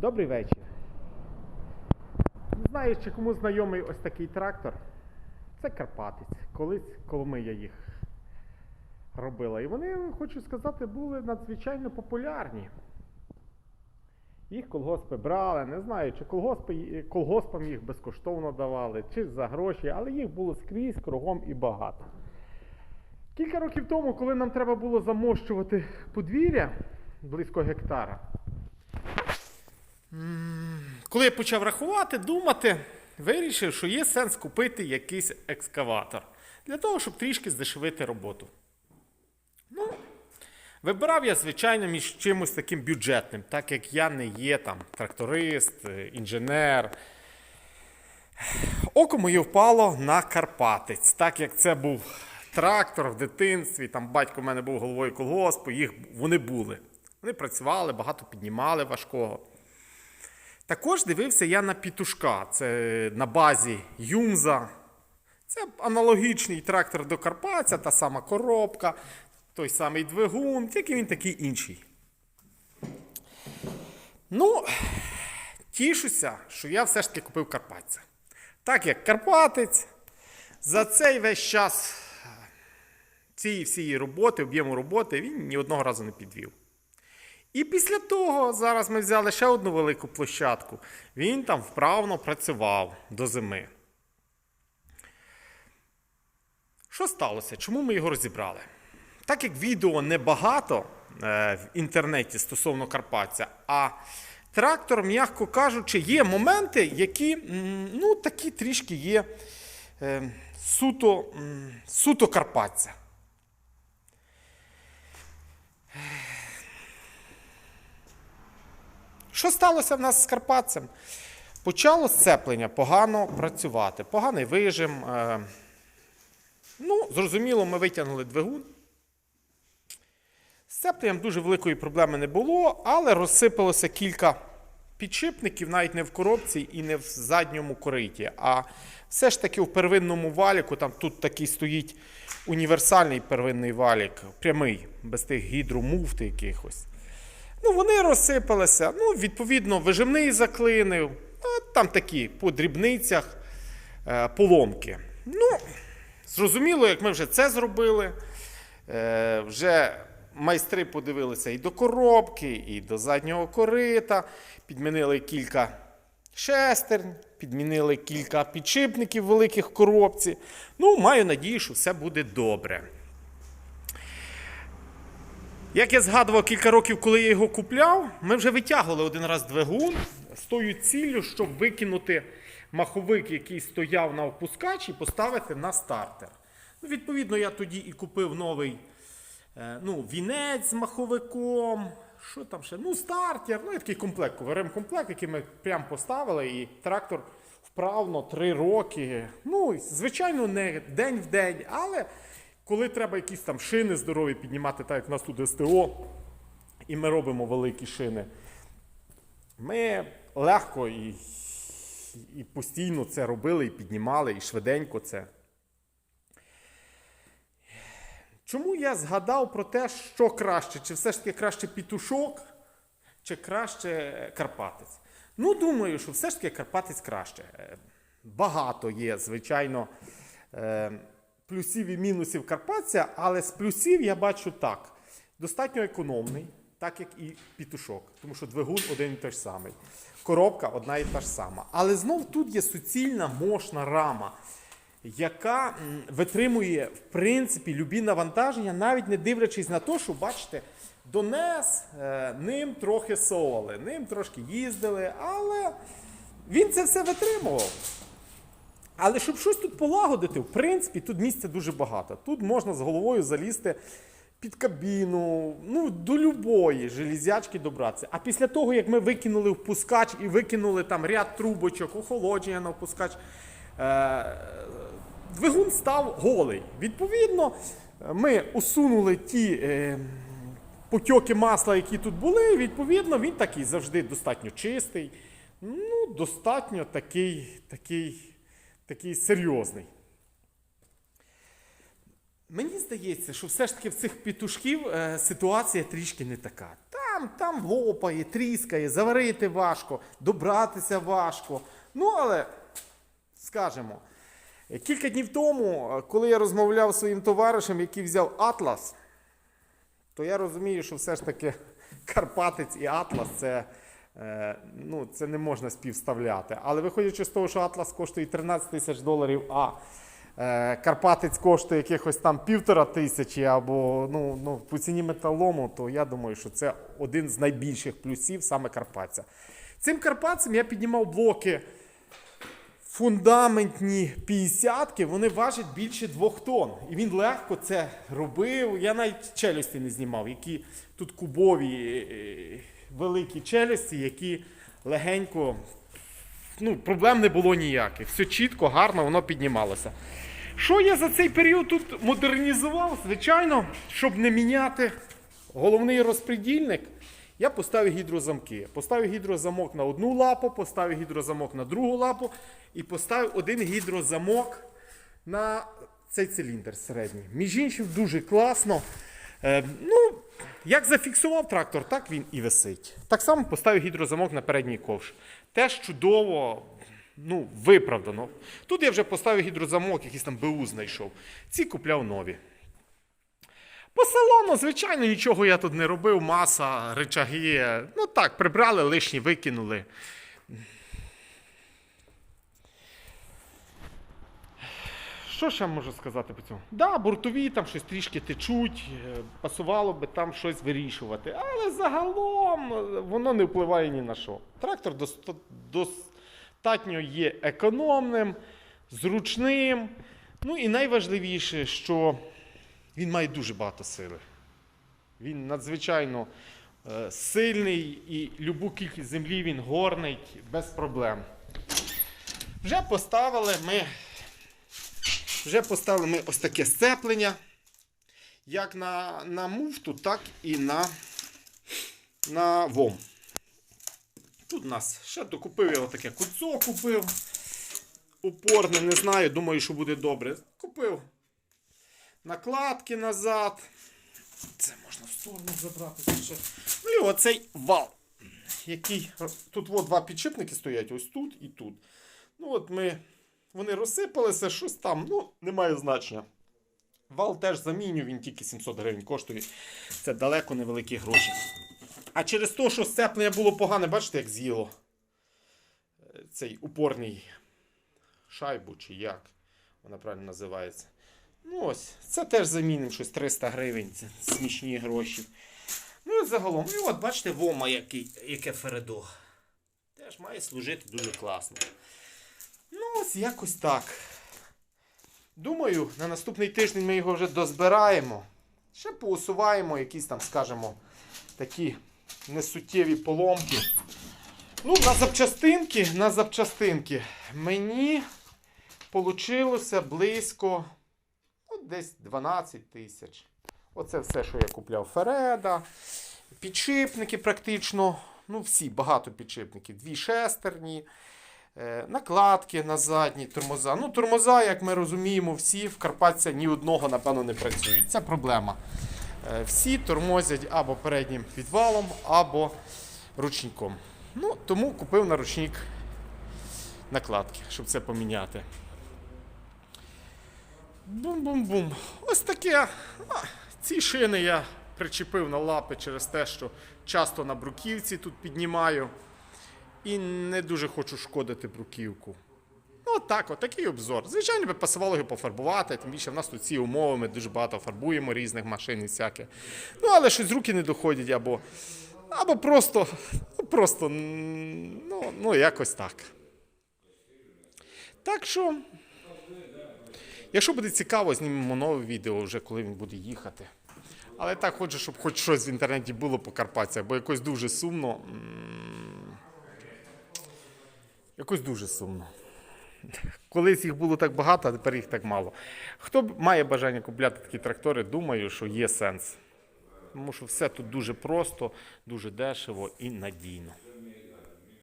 Добрий вечір. Не знаю, чи кому знайомий ось такий трактор. Це Карпатець. Колись Коломия їх робила. І вони, хочу сказати, були надзвичайно популярні. Їх колгоспи брали, не знаю, чи колгоспи, колгоспам їх безкоштовно давали, чи за гроші, але їх було скрізь, кругом і багато. Кілька років тому, коли нам треба було замощувати подвір'я близько гектара, коли я почав рахувати, думати, вирішив, що є сенс купити якийсь екскаватор для того, щоб трішки здешевити роботу. Ну, Вибирав я, звичайно, між чимось таким бюджетним, так як я не є там тракторист, інженер. Око моє впало на Карпатець, так як це був трактор в дитинстві, там батько в мене був головою колгоспу, їх вони були. Вони працювали, багато піднімали важкого. Також дивився я на пітушка. Це на базі Юмза. Це аналогічний трактор до Карпатця, та сама коробка, той самий двигун, тільки він такий інший. Ну, тішуся, що я все ж таки купив Карпатця. Так як Карпатець, за цей весь час цієї всієї роботи, об'єму роботи, він ні одного разу не підвів. І після того зараз ми взяли ще одну велику площадку. Він там вправно працював до зими. Що сталося? Чому ми його розібрали? Так як відео небагато е, в інтернеті стосовно Карпаття, а трактор, м'яко кажучи, є моменти, які ну, такі трішки є е, суто, суто Карпаття. Що сталося в нас з Карпатцем? Почало сцеплення погано працювати, поганий вижим. Е, ну, зрозуміло, ми витягнули двигун. З дуже великої проблеми не було, але розсипалося кілька підшипників, навіть не в коробці і не в задньому кориті. А все ж таки в первинному валіку, там тут такий стоїть універсальний первинний валік, прямий, без тих гідромуфти якихось. Ну, вони розсипалися. Ну, відповідно, вижимний заклинив. Там такі по дрібницях е, поломки. Ну, зрозуміло, як ми вже це зробили. Е, вже майстри подивилися і до коробки, і до заднього корита, підмінили кілька шестерн, підмінили кілька підшипників великих коробці. Ну, маю надію, що все буде добре. Як я згадував кілька років, коли я його купляв, ми вже витягували один раз двигун з тою ціллю, щоб викинути маховик, який стояв на опускач, і поставити на стартер. Ну, відповідно, я тоді і купив новий е, ну, вінець з маховиком. Що там ще? Ну, стартер, ну і такий комплект, КВРМ-комплект, який ми прямо поставили, і трактор вправно три роки. Ну, звичайно, не день в день, але коли треба якісь там шини здорові піднімати, так як в нас тут СТО, і ми робимо великі шини, ми легко і, і постійно це робили, і піднімали, і швиденько це. Чому я згадав про те, що краще, чи все ж таки краще пітушок, чи краще Карпатець? Ну, думаю, що все ж таки Карпатець краще. Е, Багато є, звичайно, е, плюсів і мінусів Карпатця, але з плюсів я бачу так: достатньо економний, так як і пітушок, тому що двигун один і той ж самий. Коробка одна і та ж сама. Але знов тут є суцільна мощна рама, яка витримує, в принципі, любі навантаження, навіть не дивлячись на те, що, бачите, донес, е, ним трохи совали, ним трошки їздили, але він це все витримував. Але щоб щось тут полагодити, в принципі, тут місця дуже багато. Тут можна з головою залізти під кабіну, ну, до любої железячки добратися. А після того, як ми викинули впускач і викинули там ряд трубочок, охолодження на впускач, е- двигун став голий. Відповідно, ми усунули ті. Е- Потьоки масла, які тут були, відповідно, він такий завжди достатньо чистий, ну, достатньо такий, такий, такий серйозний. Мені здається, що все ж таки в цих петушків е, ситуація трішки не така. Там там, лопає, тріскає, заварити важко, добратися важко. Ну, але скажемо, кілька днів тому, е, коли я розмовляв зі своїм товаришем, який взяв Атлас, то я розумію, що все ж таки Карпатець і Атлас це, ну, це не можна співставляти. Але виходячи з того, що Атлас коштує 13 тисяч доларів, а е, Карпатець коштує якихось там півтора тисячі або ну, ну, по ціні металому, то я думаю, що це один з найбільших плюсів саме Карпатця. Цим Карпатцем я піднімав блоки фундаментні 50-ки, вони важать більше двох тонн. І він легко це робив. Я навіть челюсті не знімав, які тут кубові е, великі челюсті, які легенько. Ну, проблем не було ніяких. Все чітко, гарно, воно піднімалося. Що я за цей період тут модернізував? Звичайно, щоб не міняти головний розпредільник, я поставив гідрозамки. Поставив гідрозамок на одну лапу, поставив гідрозамок на другу лапу і поставив один гідрозамок на цей циліндр середній. Між іншим, дуже класно. Е, ну, як зафіксував трактор, так він і висить. Так само поставив гідрозамок на передній ковш. Теж чудово, ну, виправдано. Тут я вже поставив гідрозамок, якийсь там БУ знайшов. Ці купляв нові. По салону, звичайно, нічого я тут не робив. Маса, речаги. Ну так, прибрали, лишні викинули. Що ще можу сказати по цьому? Да, бортові там щось трішки течуть, е, пасувало би там щось вирішувати. Але загалом е, воно не впливає ні на що. Трактор достатньо є економним, зручним. Ну і найважливіше, що він має дуже багато сили. Він надзвичайно е, сильний і любу кількість землі він горнить без проблем. Вже поставили ми вже поставили ми ось таке сцеплення, як на, на муфту, так і на, на ВОМ. Тут у нас ще докупив я отаке куцо купив. Упорне, не знаю, думаю, що буде добре. Купив накладки назад. Це можна в сторону забрати. Ще. Ну і оцей вал, який. Тут от два підшипники стоять, ось тут і тут. Ну от ми вони розсипалися, щось там, ну, немає значення. Вал теж заміню, він тільки 700 гривень коштує. Це далеко невеликі гроші. А через те, що сцеплення було погане, бачите, як з'їло цей упорний шайбу, чи як вона правильно називається. Ну ось, це теж замінимо щось 300 гривень, це смішні гроші. Ну і загалом, і от бачите, вома який, яке фередо. Теж має служити дуже класно. Ну, ось якось так. Думаю, на наступний тиждень ми його вже дозбираємо. Ще поусуваємо якісь там, скажімо, такі несуттєві поломки. Ну, на запчастинки, на запчастинки мені вийшло близько ну, десь 12 тисяч. Оце все, що я купляв Фереда. Підшипники практично. Ну, всі, багато підшипників. Дві шестерні. Е, накладки на задні тормоза. Ну, тормоза, як ми розуміємо, всі в Карпатця ні одного, напевно, не працюють. Це проблема. Е, Всі тормозять або переднім підвалом, або ручником. Ну, тому купив на ручник накладки, щоб це поміняти. Бум-бум-бум. Ось таке. Ці шини я причепив на лапи через те, що часто на бруківці тут піднімаю. І не дуже хочу шкодити бруківку. Ну, так, от такий обзор. Звичайно, би пасувало його пофарбувати, тим більше в нас тут ці умови, ми дуже багато фарбуємо різних машин і всяке. Ну, але щось руки не доходять, або, або просто, ну, просто, ну, ну, якось так. Так що, якщо буде цікаво, знімемо нове відео вже, коли він буде їхати. Але так хочу, щоб хоч щось в інтернеті було по Карпатці, бо якось дуже сумно. Якось дуже сумно. Колись їх було так багато, а тепер їх так мало. Хто має бажання купляти такі трактори, думаю, що є сенс. Тому що все тут дуже просто, дуже дешево і надійно.